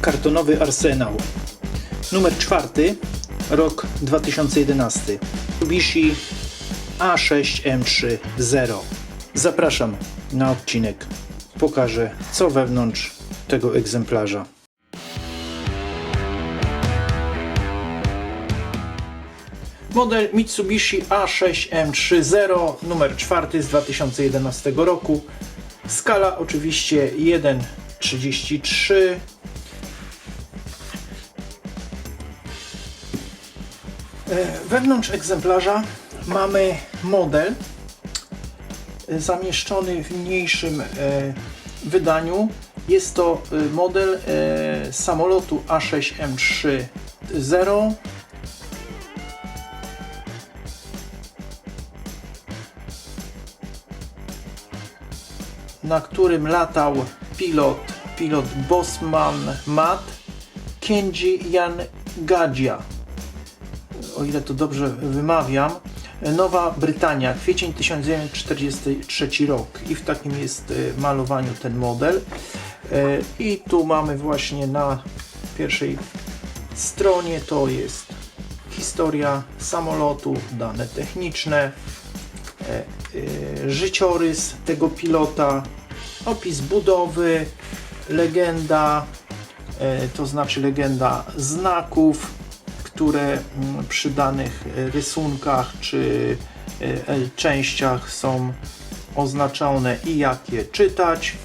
Kartonowy Arsenał. Numer czwarty, rok 2011. Mitsubishi A6M30. Zapraszam na odcinek. Pokażę, co wewnątrz tego egzemplarza. Model Mitsubishi A6M30 numer 4 z 2011 roku. Skala oczywiście 1,33. Wewnątrz egzemplarza mamy model e, zamieszczony w mniejszym e, wydaniu. Jest to e, model e, samolotu A6M30 na którym latał pilot, pilot Bosman Mat Kenji Jan Gadzia. O ile to dobrze wymawiam. Nowa Brytania, kwiecień 1943 rok i w takim jest e, malowaniu ten model. E, I tu mamy właśnie na pierwszej stronie to jest historia samolotu, dane techniczne, e, życiorys tego pilota, opis budowy, legenda, to znaczy legenda znaków, które mm, przy danych e, rysunkach czy e, częściach są oznaczone i jak je czytać.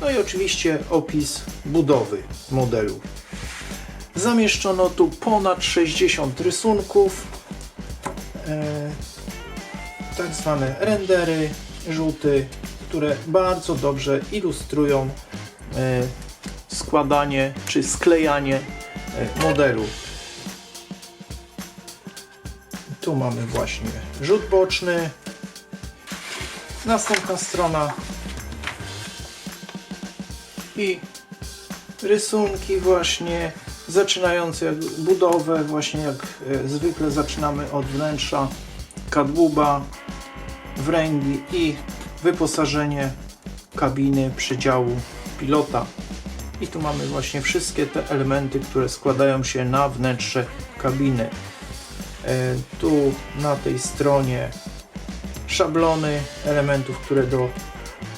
No i oczywiście opis budowy modelu. Zamieszczono tu ponad 60 rysunków. E, tak zwane rendery, rzuty, które bardzo dobrze ilustrują składanie czy sklejanie modelu. Tu mamy właśnie rzut boczny. Następna strona i rysunki właśnie zaczynające jak budowę, właśnie jak e, zwykle zaczynamy od wnętrza kadłuba, wręgi i wyposażenie kabiny przydziału pilota. I tu mamy właśnie wszystkie te elementy, które składają się na wnętrze kabiny. E, Tu na tej stronie szablony elementów, które do,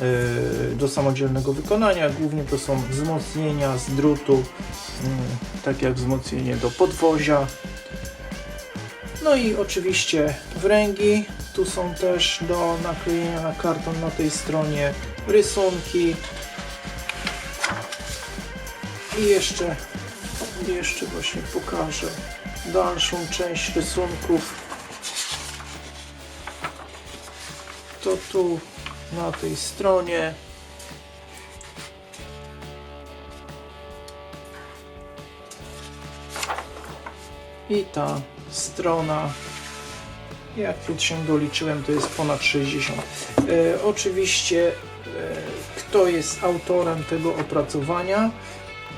e, do samodzielnego wykonania. Głównie to są wzmocnienia z drutu, tak jak wzmocnienie do podwozia. No i oczywiście wręgi. Tu są też do naklejenia na karton na tej stronie rysunki. I jeszcze, jeszcze właśnie pokażę dalszą część rysunków. To tu na tej stronie. I ta strona, jak tu się doliczyłem, to jest ponad 60. E, oczywiście, e, kto jest autorem tego opracowania?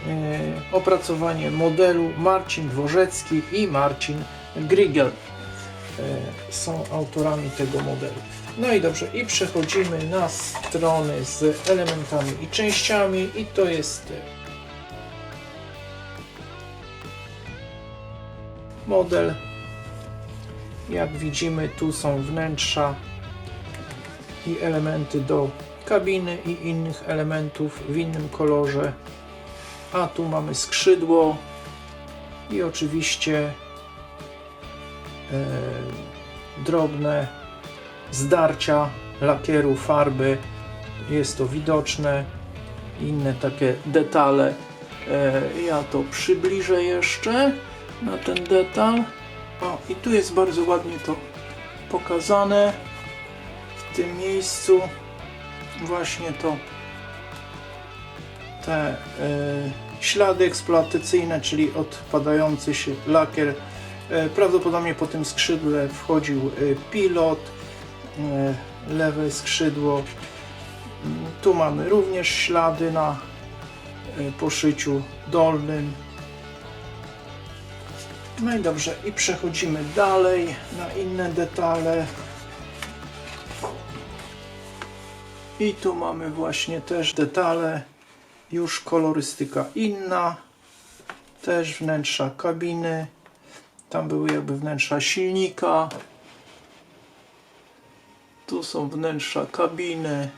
E, opracowanie modelu Marcin Dworzecki i Marcin Grigel e, są autorami tego modelu. No i dobrze, i przechodzimy na strony z elementami i częściami i to jest model. Jak widzimy, tu są wnętrza i elementy do kabiny i innych elementów w innym kolorze. A tu mamy skrzydło i oczywiście e, drobne zdarcia lakieru, farby. Jest to widoczne. Inne takie detale. E, ja to przybliżę jeszcze na ten detal. O, i tu jest bardzo ładnie to pokazane w tym miejscu. Właśnie to te e, ślady eksploatacyjne, czyli odpadający się lakier. E, prawdopodobnie po tym skrzydle wchodził e, pilot, lewe skrzydło. Tu mamy również ślady na poszyciu dolnym. No i dobrze, i przechodzimy dalej na inne detale. I tu mamy właśnie też detale, już kolorystyka inna. Też wnętrza kabiny. Tam były jakby wnętrza silnika. Tu są wnętrza kabiny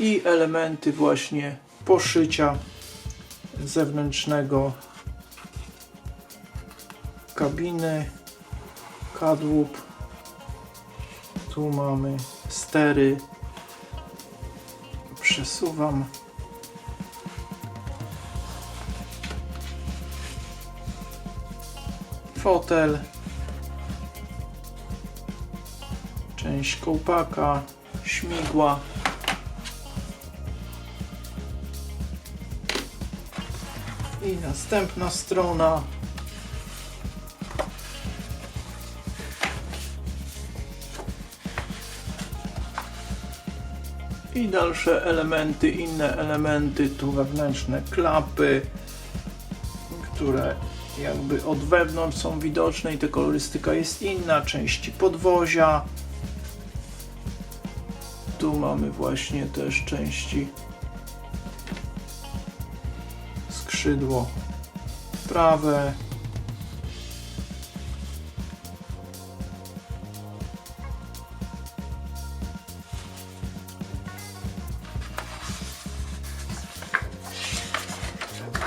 i elementy właśnie poszycia zewnętrznego kabiny, kadłub. Tu mamy stery. Przesuwam. Fotel. Część kołpaka, śmigła. I następna strona. I dalsze elementy, inne elementy, tu wewnętrzne klapy, które jakby od wewnątrz są widoczne i ta kolorystyka jest inna, części podwozia. Tu mamy właśnie też części skrzydło prawe.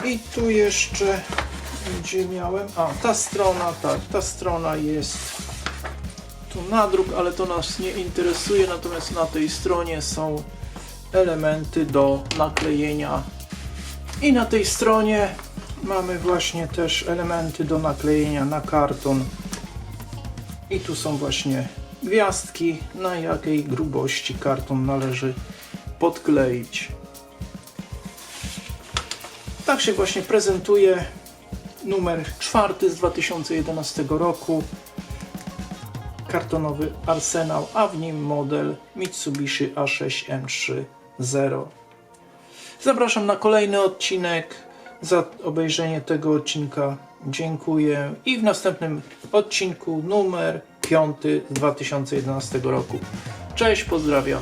I tu jeszcze gdzie miałem. A ta strona, tak, ta strona jest tu nadruk, ale to nas nie interesuje. Natomiast na tej stronie są elementy do naklejenia. I na tej stronie mamy właśnie też elementy do naklejenia na karton. I tu są właśnie gwiazdki, na jakiej grubości karton należy podkleić. Tak się właśnie prezentuje numer czwarty z 2011 roku. Kartonowy Arsenał, a w nim model Mitsubishi A6M30. Zapraszam na kolejny odcinek. Za obejrzenie tego odcinka dziękuję i w następnym odcinku numer 5 z 2011 roku. Cześć, pozdrawiam.